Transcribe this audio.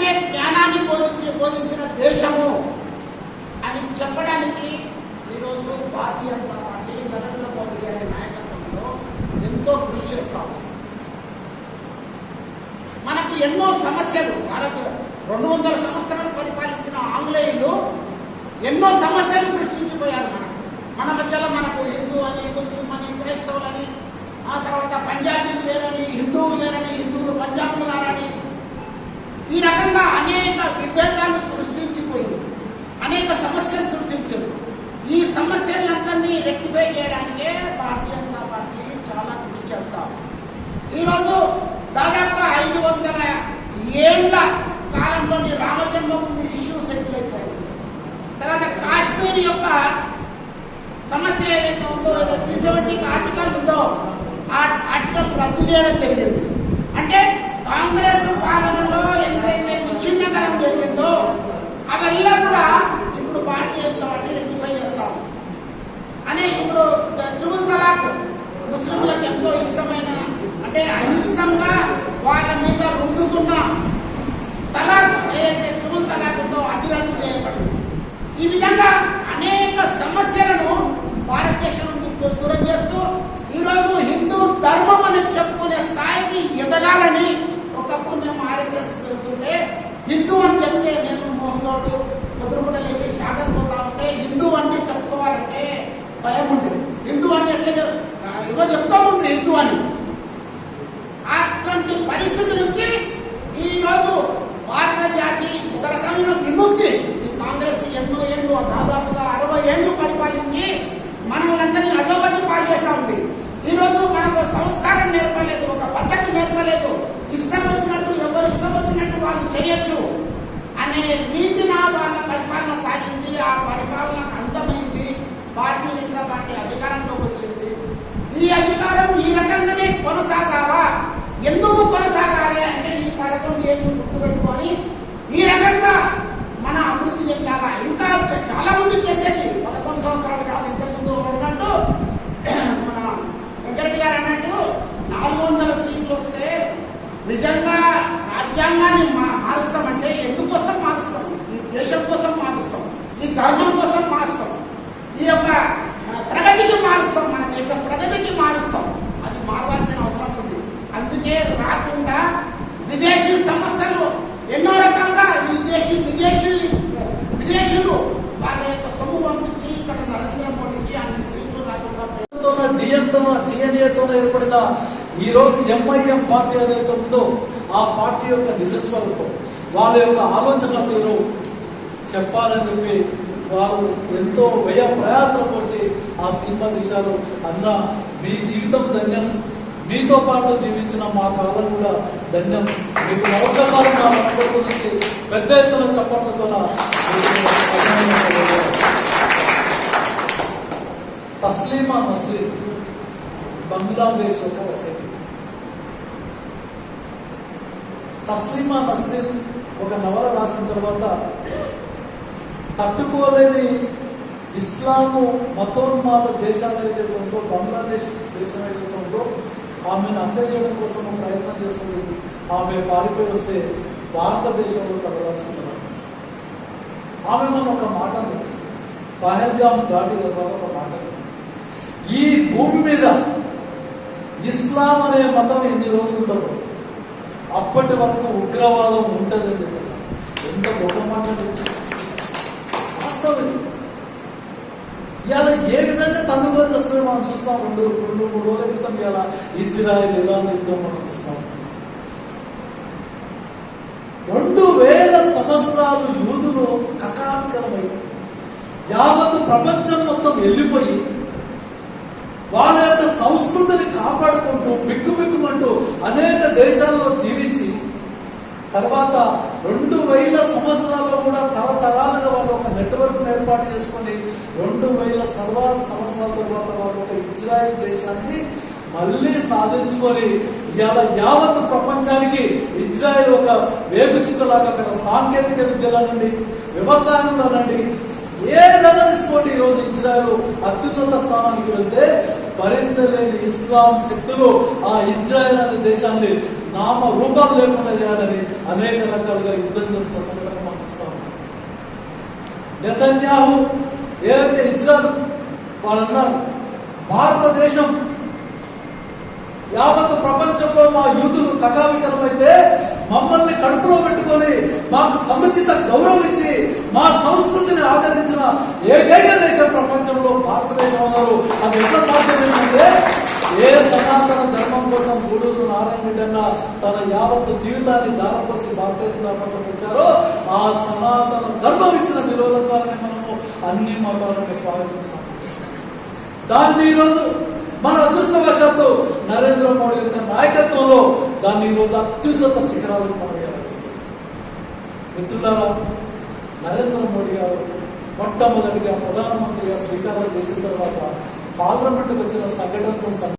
జ్ఞానానికే జ్ఞానాన్ని బోధించి బోధించిన దేశము. అని చెప్పడానికి ఈరోజు భారతీయ జనతా పార్టీ నరేంద్ర మోడీ గారి నాయకత్వంలో ఎంతో కృషి చేస్తాము మనకు ఎన్నో సమస్యలు భారత్ రెండు వందల సంవత్సరాలు పరిపాలించిన ఆంగ్లేయులు ఎన్నో సమస్యలు సృష్టించిపోయారు మనకు. మన మధ్యలో మనకు హిందూ అని ముస్లిం కాశ్మీర్ యొక్క సమస్య ఏదైతే ఉందో ఏదో త్రీ సెవెంటీ ఆర్టికల్ ఉందో ఆ ఆర్టికల్ రద్దు చేయడం జరిగింది. అంటే కాంగ్రెస్ పాలనలో ఎంతైతే విచ్ఛిన్నకరం జరిగిందో అవన్నీ కూడా ఇప్పుడు భారతీయ జనతా పార్టీ రెక్టిఫై చేస్తాం. అని ఇప్పుడు త్రిపుల్ తలాక్ ముస్లింలకు ఎంతో ఇష్టమైన అంటే అయిష్టంగా వాళ్ళ మీద రుద్దుతున్న తలాక్ ఏదైతే త్రిపుల్ తలాక్ ఉందో అది చేయబడింది. ఈ విధంగా అనేక చేయొచ్చు అనే రీతిన వాళ్ళ పరిపాలన సాగింది ఆ పరిపాలన విదేశీ విదేశీ విదేశీయులు వాళ్ళ యొక్క సొమ్ము పంపించి ఇక్కడ నరేంద్ర మోడీకి అన్ని సీట్లు రాకుండా డిఎంతో డిఎన్ఏతో ఏర్పడిన ఈ రోజు ఎంఐఎం పార్టీ ఏదైతే ఉందో ఆ పార్టీ యొక్క నిజస్వరూపం వాళ్ళ యొక్క ఆలోచన తీరు చెప్పాలని చెప్పి వారు ఎంతో వ్యయ ప్రయాసం వచ్చి ఆ సినిమా తీశారు. అన్న మీ జీవితం ధన్యం. మీతో పాటు జీవించిన మా కాలం కూడా ధన్యం. మీకు మరొకసారి పెద్ద ఎత్తున చప్పట్లతో తస్లీమా మసీద్ బంగ్లాదేశ్ యొక్క రచయిత తస్లీమా నస్రీన్ ఒక నవల రాసిన తర్వాత తట్టుకోలేని ఇస్లాము మతోన్మాద దేశాలు ఏదైతే ఉందో బంగ్లాదేశ్ దేశం ఏదైతే ఉందో ఆమెను హత్య చేయడం కోసం ప్రయత్నం చేస్తుంది. ఆమె పారిపోయి వస్తే భారతదేశంలో తలదాచుకున్నారు ఆమె మన ఒక మాట అన్నది. పహల్గాం దాటిన తర్వాత ఒక మాట ఈ భూమి మీద ఇస్లాం అనే మతం ఎన్ని రోజులు ఉండదు? అప్పటి వరకు ఉగ్రవాదం ఉంటుందని చెప్పారు. ఎంత గొప్ప మాట వాస్తవం ఇవాళ ఏ విధంగా తగ్గుబడి వస్తుందో మనం చూస్తాం రెండు రెండు మూడు రోజుల క్రితం ఇవాళ ఇజ్రాయల్ ఇరాన్ యుద్ధం మనం చూస్తాం రెండు వేల సంవత్సరాలు యూదులో కకావికలమై యావత్ ప్రపంచం మొత్తం వెళ్ళిపోయి వాళ్ళ యొక్క సంస్కృతిని కాపాడుకుంటూ బిక్కుబిక్కుమంటూ అనేక దేశాల్లో జీవించి తర్వాత రెండు వేల సంవత్సరాల్లో కూడా తరతరాలుగా వాళ్ళు ఒక నెట్వర్క్ ఏర్పాటు చేసుకొని రెండు వేల సర్వా సంవత్సరాల తర్వాత వాళ్ళు ఒక ఇజ్రాయెల్ దేశాన్ని మళ్ళీ సాధించుకొని ఇవాళ యావత్ ప్రపంచానికి ఇజ్రాయెల్ ఒక వేగు చుక్కలాగా అక్కడ సాంకేతిక విద్యలోనండి వ్యవసాయంలోనండి వ్యవసాయంలో నుండి ఏదైనా తీసుకోండి ఈరోజు ఇజ్రాయెల్ అత్యున్నత స్థానానికి వెళ్తే భరించలేని ఇస్లాం శక్తులు ఆ ఇజ్రాయెల్ అనే దేశాన్ని నామ రూపం లేకుండా చేయాలని అనేక రకాలుగా యుద్ధం చేస్తున్న సంఘటన మనం చూస్తాం నెతన్యాహు ఏదైతే ఇజ్రాయల్ వాళ్ళు అన్నారు భారతదేశం యావత్ ప్రపంచంలో మా యూతులు కకావికరమైతే మమ్మల్ని కడుపులో పెట్టుకొని మాకు సముచిత గౌరవం ఇచ్చి మా సంస్కృతిని ఆదరించిన ఏకైక దేశం ప్రపంచంలో భారతదేశం అన్నారు. అది ఎట్లా సాధ్యమైందంటే ఏ సనాతన ధర్మం కోసం గూడూరు నారాయణ రెడ్డి అన్న తన యావత్ జీవితాన్ని దారపోసి భారతీయ ధర్మంలోకి వచ్చారో ఆ సనాతన ధర్మం ఇచ్చిన విలువల ద్వారానే మనము అన్ని మతాలను స్వాగతించినాము దాన్ని ఈరోజు మన అదృష్టవశాత్తు నరేంద్ర మోడీ యొక్క నాయకత్వంలో దాన్ని ఈరోజు అత్యున్నత శిఖరాలకు మనం వెళ్ళాల్సింది మిత్రులారా నరేంద్ర మోడీ గారు మొట్టమొదటిగా ప్రధానమంత్రిగా స్వీకారం చేసిన తర్వాత పార్లమెంట్ వచ్చిన సంఘటనను